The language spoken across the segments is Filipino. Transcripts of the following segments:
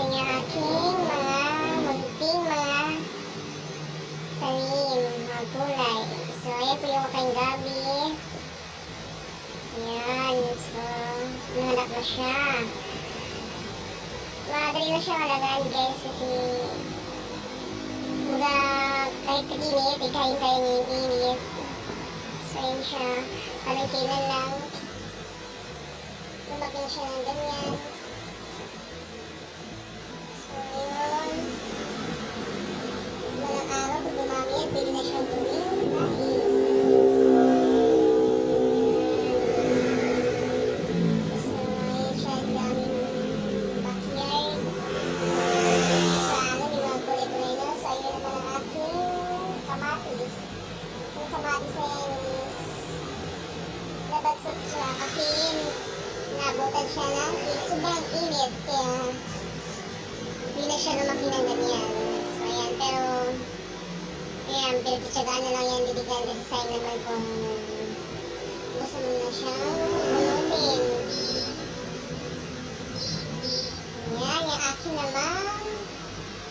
sa inyo aking mga magiging mga tanim, mga gulay. So, ayan po yung aking gabi. Ayan. So, nanak na siya. Madali na siya malagaan guys kasi mga kahit pag-init, ikain tayo ng init. So, yun siya. Parang kailan lang lumaki siya ng ganyan. Nabutan siya ng sobrang init. Kaya, hindi na siya lumaki ng ganyan. So, ayan. Pero, ayan, pinagkitsagaan na lang yan. Bibigyan kasi sign naman kung gusto mo na siyang bulutin. Ayan, yung akin naman.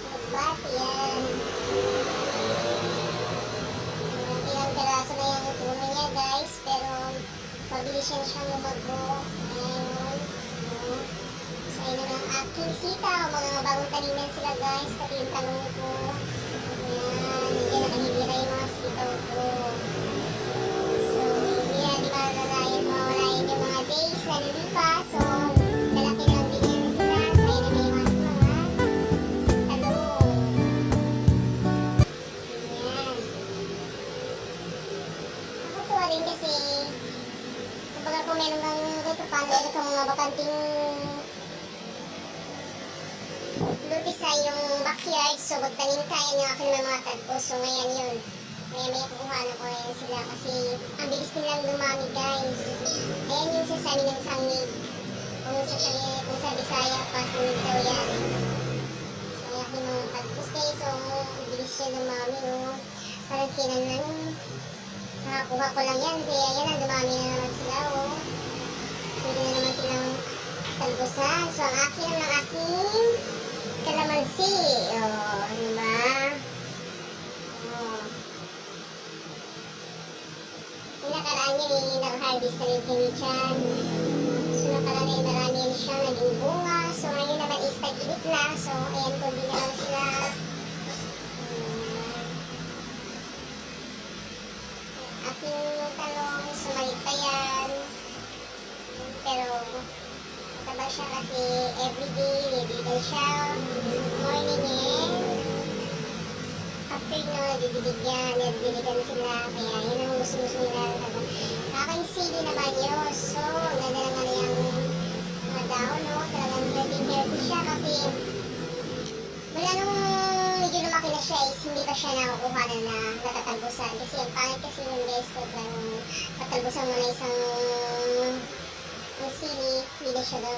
Magbati yan. Ilang peraso na yung puno niya, guys. Pero, mabilis yan siyang lumago. Ayan. Ayan. So, ang aking sitaw. Mga bagong taniman sila guys. Pati yung talong ko. Ayan. Hindi na kanibira yung mga sitaw ko. So, hindi na di malalayan, mawalayan yung mga days na lilipas. So, lalaki na ang bigyan na sila. So, ayun naman yung aking mga talong. Ayan. Nakakatuwa rin kasi Kumbaga kung meron kang kahit paano kang mga bakanting lupi sa yung backyard, so magtanim tayo ng akin ng mga tagpo. So ngayon yun, maya maya kukuha na ko yan sila kasi ang bilis nilang dumami guys. Ayan yung sasabi ng sangig. Kung sasabi, kung sa Bisaya pa, sangig daw yan. So yung aking mga tagpos guys, so bilis siya dumami no. Parang kinan lang Nakakuha ko lang yan, kaya yan ang dumami na naman sila, oh. Pwede na naman silang talbusan. So, ang akin Eh, nag-harvest na rin kami dyan. So, nakaraan eh, marami rin siya naging bunga. So, ngayon naman is tag-init na. So, ayan, na lang sila. Aking talong, sumalit pa yan. Pero, mataba siya kasi everyday, nililigan siya. Morning and afternoon, didilig yan, nililigan sila. Kaya yun ang gusto-gusto nila. Aking sili naman yun. So, ganda naman yung mga daon, no? Talagang healthy-healthy siya kasi wala nung medyo lumaki na siya is hindi pa siya nakukuha na na natatalbusan. Kasi ang pangit kasi yung guys ko kung tatalbusan mo na isang yung sili, hindi na siya daw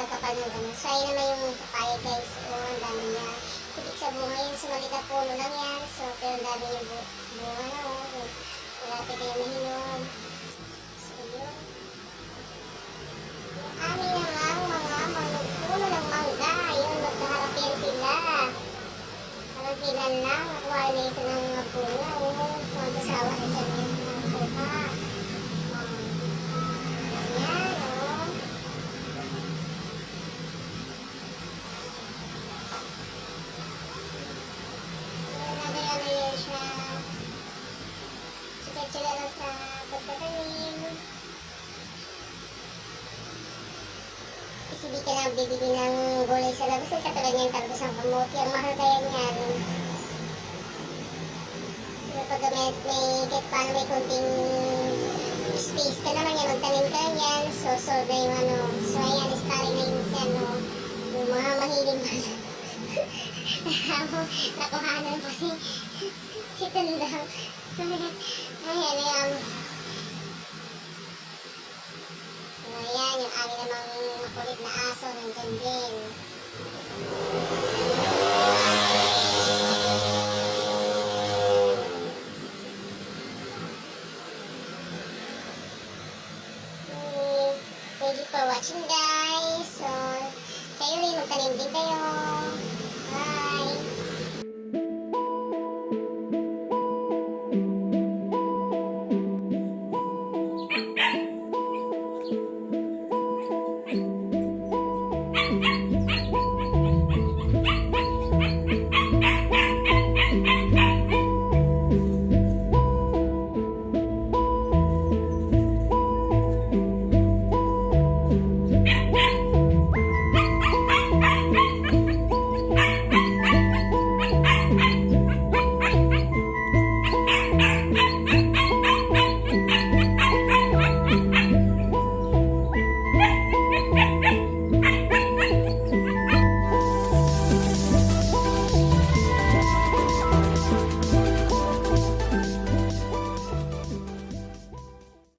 tatapad ng ganun. So ayun naman yung papaya guys. O, ang dami niya. Sa bunga yun, sumalit na puno lang yan. So, pero dami yung bu bunga na o. Malapit na yung mahinom. So, yun. Yung amin namang mga manupuno ng mangga. Yun, magkaharap yan sila. Parang kailan lang, nakuha na isa ng mga bunga. Oo, mag-asawa na siya ng mga kuha. Kasi di ka na bibili ng gulay sa labas. Ay katulad niyan tapos ang kamote. Ang mahal kaya niyan. Pero pag may, may kahit paano may konting space ka naman yan, magtanim ka yan. So, sobra yung ano. So, ayan, starting na yung ano. Yung mga mahiling ba Nakuhanan ko si si Tandang. Ayan, ayan. Ayan, yung namang makulit na aso nandun din. Thank you for watching guys. So, kayo rin magtanim din kayo.